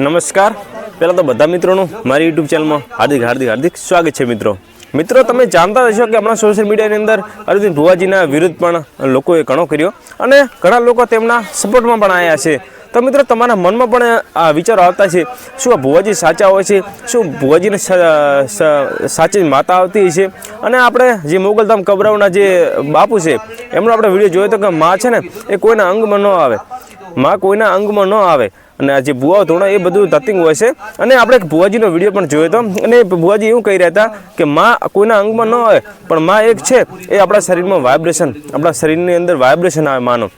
નમસ્કાર. પહેલાં તો બધા મિત્રોનું મારી યુટ્યુબ ચેનલમાં હાર્દિક હાર્દિક હાર્દિક સ્વાગત છે મિત્રો. મિત્રો, તમે જાણતા હશો કે હમણાં સોશિયલ મીડિયાની અંદર અરવિંદ ભુવાજીના વિરુદ્ધ પણ લોકોએ ઘણો કર્યો અને ઘણા લોકો તેમના સપોર્ટમાં પણ આવ્યા છે. તો મિત્રો, તમારા મનમાં પણ આ વિચારો આવતા છે, શું આ ભુવાજી સાચા હોય છે, શું ભુવાજીને સાચી માતા આવતી છે અને આપણે જે મોગલધામ કબરાવના જે બાપુ છે, એમનો આપણે વીડિયો જોયો તો કે માં છે ને, એ કોઈના અંગમાં ન આવે. માં કોઈના અંગમાં ન આવે. અને જે ભુવાઓ ધોણા એ બધું ધતિંગ હોય છે. અને આપણે એક ભુવાજીનો વીડિયો પણ જોયો હતો અને ભુવાજી એવું કહી રહ્યા હતા કે માં કોઈના અંગમાં ન હોય, પણ માં એક છે, એ આપણા શરીરમાં વાઇબ્રેશન આપણા શરીરની અંદર વાઇબ્રેશન આવે માનો.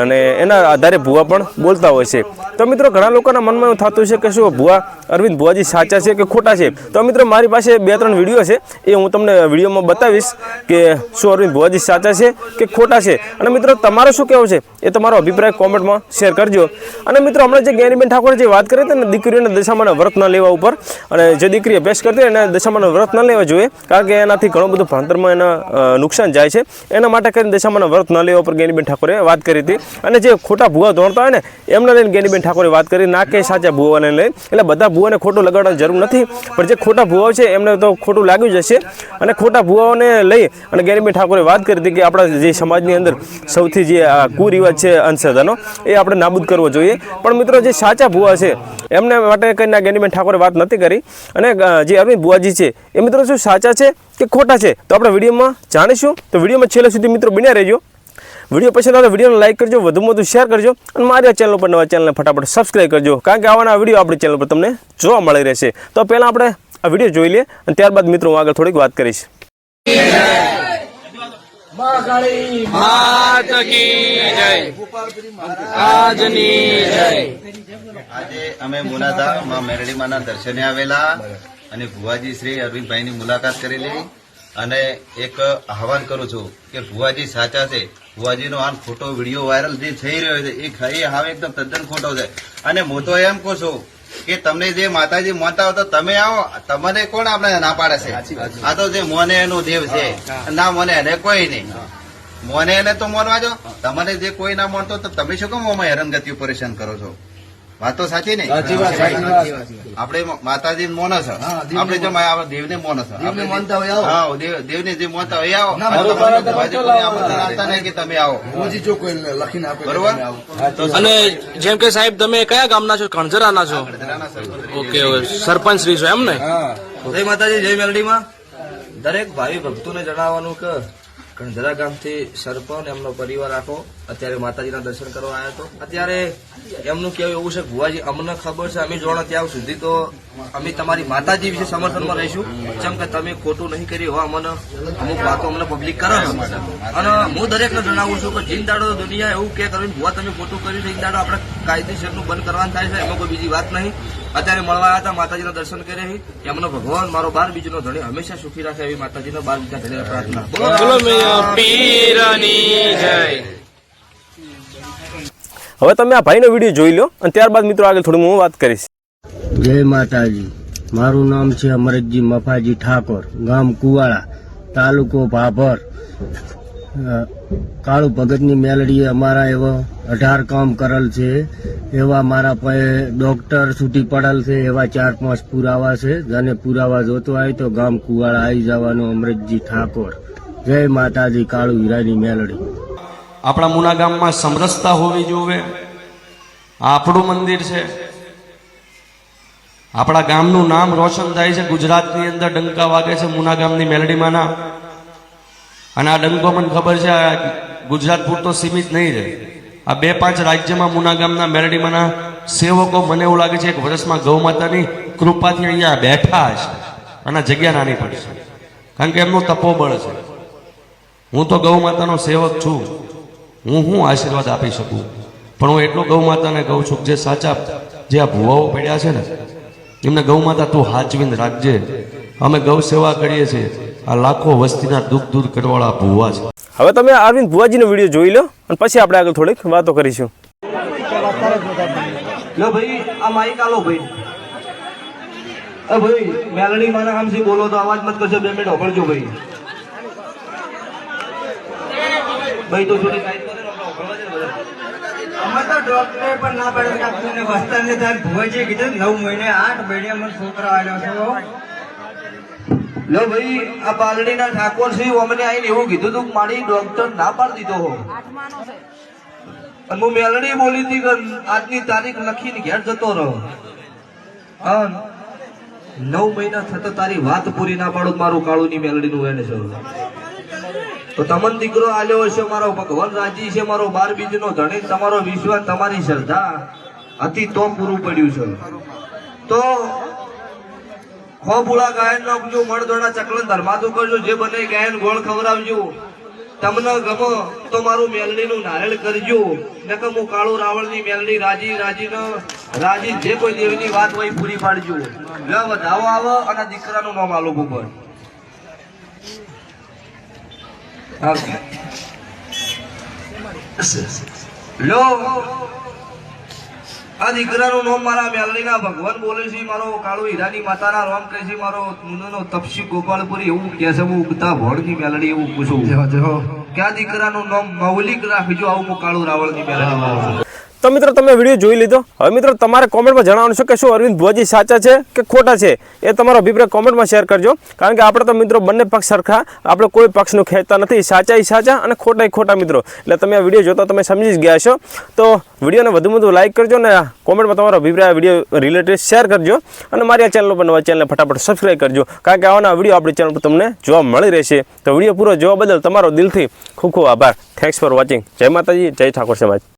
અને એના આધારે ભુવા પણ બોલતા હોય છે. તો મિત્રો, ઘણા લોકોના મનમાં એવું થતું છે કે શું, ભુવા, અરવિંદ ભુવાજી સાચા છે કે ખોટા છે? તો મિત્રો, મારી પાસે બે ત્રણ વીડિયો છે. એ હું તમને વિડીયોમાં બતાવીશ કે શું અરવિંદ ભુવાજી સાચા છે કે ખોટા છે. અને મિત્રો, તમારો શું કહેવું છે? એ તમારો અભિપ્રાય કોમેન્ટમાં શેર કરજો. અને મિત્રો, હમણાં જે જ્ઞાનીબેન ઠાકોર જે વાત કરી હતી ને, દીકરીઓને દશામાના વ્રત ન લેવા ઉપર, અને જે દીકરી અભ્યાસ કરતી એને દશામાના વ્રત ન લેવા જોઈએ, કારણ કે એનાથી ઘણું બધું ભણતરમાં એના નુકસાન જાય છે. એના માટે કરીને દશામાના વ્રત ન લેવા ઉપર જ્ઞાનીબેન ઠાકોરે વાત કરી હતી. અને જે ખોટા ભૂવા દોડતા હોય ને, એમને લઈને જ્ઞાનીબેન ઠાકોરે વાત કરી, ના કે સાચા ભૂવાને લઈને એટલે બધા ભૂવાને ખોટું લગાડવાની જરૂર નથી, પણ જે ખોટા ભૂવાઓ છે, એમને તો ખોટું લાગ્યું જ હશે. અને ખોટા ભૂવાઓને લઈ અને જ્ઞાનીબેન ઠાકોરે વાત કરી હતી કે આપણા જે સમાજની અંદર સૌથી જે આ કુરિવાજ છે અંધશ્રદ્ધાનો, એ આપણે નાબૂદ કરવો જોઈએ. પણ મિત્રો, જે સાચા ભુવા છે. એમને માટે કરીને જ્ઞાનીબેન ઠાકોરે વાત નથી કરી. અને જે અરવિંદ ભુવાજી છે, એ મિત્રો શું સાચા છે કે ખોટા છે? તો આપણે વિડીયોમાં જાણીશું. તો વિડીયોમાં છેલ્લે સુધી મિત્રો બન્યા રહેજો. વીડિયો પસંદ આવે વિડીયોને લાઈક કરજો, વધુમાં વધુ શેર કરજો અને મારી આ ચેનલ પર નવા ચેનલને ફટાફટ સબસ્ક્રાઈબ કરજો. કારણ કે આવાના વીડિયો આપણી ચેનલ પર તમને જોવા મળી રહેશે. તો પહેલાં આપણે આ વીડિયો જોઈ લઈએ અને ત્યારબાદ મિત્રો હું આગળ થોડીક વાત કરીશ. માત કી જય. આજની જય. આજે અમે મુલાધામમાં મેરડીમાના દર્શને આવેલા અને ભુવાજી શ્રી અરવિંદભાઈની મુલાકાત કરેલી અને એક આહવાન કરું છું કે ભુવાજી સાચા છે. ભુવાજીનો આ ખોટો વીડિયો વાયરલ જે થઈ રહ્યો છે એ હવે એકદમ તદ્દન ખોટો છે. અને હું તો એમ કહું છું કે તમને જે માતાજી માનતા હો તો તમે આવો. તમને કોણ આપણે ના પાડે છે? આ તો જે મોને એનો દેવ છે. ના મોને એને કોઈ નહીં. મોને એને તો મોનવા જો તમારે જે કોઈ ના મોનતો તો તમે શું કેમ આમાં હેરાનગતિઓ પરેશાન કરો છો? વાત તો સાચી નહીં આપણે માતાજી મોન છે આપડે જો આપણા દેવને મોનો છે આપણે હા દેવ- દેવને જે મોનતા હોય આવો. કે તમે આવો. બરોબર? અને જેમ કે સાહેબ તમે કયા ગામના છો? કણઝરાના છો? ઓકે સરપંચ શ્રી છો એમ ને? જય માતાજી જય મેલડીમાં. દરેક ભાઈ ભક્તોને જણાવવાનું કે કણજરા ગામથી સરપંચ એમનો પરિવાર આખો અત્યારે માતાજીના દર્શન કરવા આવ્યો હતો અત્યારે એમનું કેવું એવું છે, ભુવાજી, અમને ખબર છે, અમે જોડો ત્યાં સુધી તો અમે તમારી માતાજી વિશે સમર્થનમાં રહીશું. જેમ કે તમે ખોટું નહીં કરી હોવા અમને અમુક વાતો અમને પબ્લિક કરો અને હું દરેકને જણાવું છું કે જીન દુનિયા એવું કે કરીને ભુવા, તમે ખોટું કર્યું છે. દાડો આપણે કાયદેસરનું બંધ કરવાનું થાય છે, એમાં કોઈ બીજી વાત નહીં. અત્યારે મળવા આવ્યા હતા, માતાજીના દર્શન કરી એમનો ભગવાન, મારો બાર બીજનો ધણી હંમેશા સુખી રાખે એવી માતાજીનો બાર બીજા ધણી પ્રાર્થના. જય. હવે તમે આ ભાઈનો વીડિયો જોઈ લો અને ત્યારબાદ મિત્રો આગળ થોડું હું વાત કરીશ. જય માતાજી. મારું નામ છે અમરતજી મફાજી ઠાકોર, ગામ કુવાળા, તાલુકો ભાભર. કાળુ ભગતની મેલડીએ અમારા એવા અઢાર કામ કરેલ છે. એવા મારા પાસે ડોક્ટર છૂટી પડેલ છે, એવા ચાર પાંચ પુરાવા છે. જેને પુરાવા જોતો હોય તો ગામ કુવાળા આવી જવાનો અમરતજી ઠાકોર. જય માતાજી, કાળુ હીરાની મેલડી. આપણા મુના ગામમાં સમરસતા હોવી જોવે. આપણું મંદિર છે. આપણા ગામનું નામ રોશન થાય છે. ગુજરાતની અંદર ડંકા વાગે છે મુના ગામની મેલડીમાંના. અને આ ડંકો મને ખબર છે, આ ગુજરાત પૂરતો સીમિત નહીં રહે. આ બે પાંચ રાજ્યમાં મુના ગામના મેલડીમાંના સેવકો મને એવું લાગે છે, એક વર્ષમાં ગૌ માતાની કૃપાથી અહીંયા બેઠા હશે. અને જગ્યા નાની પડશે કારણ કે એમનું તપોબળ છે. હું તો ગૌ માતાનો સેવક છું. હું હું આશીર્વાદ આપી શકું? પણ હું એટલો ગૌ માતાને કહું છું જે સાચા જે આ ભુવાઓ પડ્યા છે ને એમને ગૌ માતા તું હાચવીને રાખજે. અમે ગૌ સેવા કરીએ છીએ. આ લાખો વસ્તીના દુઃખ દૂર કરવાળા ભુવા છે. હવે તમે અરવિંદ ભુવાજીનો વીડિયો જોઈ લો અને પછી આપણે આગળ થોડીક વાતો કરીશું. લો ભાઈ આ માઈક આલો ભાઈ. અ ભાઈ મેલડી માના આમથી બોલો તો અવાજ મત કરજો બે મિનિટ હોભળજો ભાઈ. ભાઈ તો થોડી સાઈડ ને ને તો ડોક્ટરે પણ ના પાડે. કે આપણને વસ્તારને તાર ભુવાજીએ કીધું નવ મહિને આઠ મહિને મને છોકરો આવ્યો છે લો ભાઈ આ પાલડીના ઠાકોર છે અમને આવીને એવું કીધું તું મારી ડોક્ટર ના પાડી દીધો હો. અને હું મેલડી બોલી હતી કે આજની તારીખ લખીને ઘેર જતો રહો. હા નવ મહિના થતા તારી વાત પૂરી ના પાડું મારું કાળુની મેલડીનું એને છે. તો તમને દીકરો આલ્યો હશે મારો ભગવાન રાજી છે મારો બાર બીજનો, ધણી તમારો વિશ્વાસ, તમારી શ્રદ્ધા હતી તો પૂરું પડ્યું છે. તો ખોભુળા ગાયન નાખજો મળદોડા ચકલન ધર્માતું કરજો, જે બને ગાયન ગોળ ખવડાવજો. તમને ગમો તો મારું મેલડીનું નારેળ કરજો. નકર હું કાળું રાવણની મેલડી રાજી, રાજીનો, રાજી જે કોઈ દેવની વાત હોય પૂરી પાડજો. વધાવો આવો અને દીકરાનું નામ આલો ઉપર લો. આ દીકરાનું નામ મારા મેલડીના ભગવાન બોલે છે મારો કાળો હીરાની માતાના રામ કહે છે મારો મુનોનો તપસી ગોપાલપુરી એવું કહે છે હું ઉગતા ભોળની મેલડી એવું પૂછું. કે આ દીકરાનું નામ મૌલિક રાખજો આવું હું કાળું રાવળની મેલડી તો મિત્રો, તમે વીડિયો જોઈ લીધો. હવે મિત્રો, તમારે કોમેન્ટમાં જણાવવાનું છે કે શું અરવિંદ ભુવાજી સાચા છે કે ખોટા છે? એ તમારો અભિપ્રાય કોમેન્ટમાં શેર કરજો. કારણ કે આપણે તો મિત્રો બંને પક્ષ સરખા, આપણે કોઈ પક્ષનું ખેંચતા નથી. સાચા સાચા અને ખોટા ખોટા મિત્રો. એટલે તમે આ વીડિયો જોતા તમે સમજી જ ગયા છો તો વિડીયોને વધુ વધુ લાઇક કરજો ને કોમેન્ટમાં તમારો અભિપ્રાય વીડિયો રિલેટેડ શેર કરજો. અને મારી આ ચેનલ પર નવા ચેનલને ફટાફટ સબસ્ક્રાઈબ કરજો. કારણ કે આવાના વીડિયો આપણી ચેનલ પર તમને જોવા મળી રહેશે. તો વીડિયો પૂરો જોવા બદલ તમારો દિલથી ખૂબ ખૂબ આભાર. થેન્ક્સ ફોર વોચિંગ જય માતાજી, જય ઠાકોર સમાજ.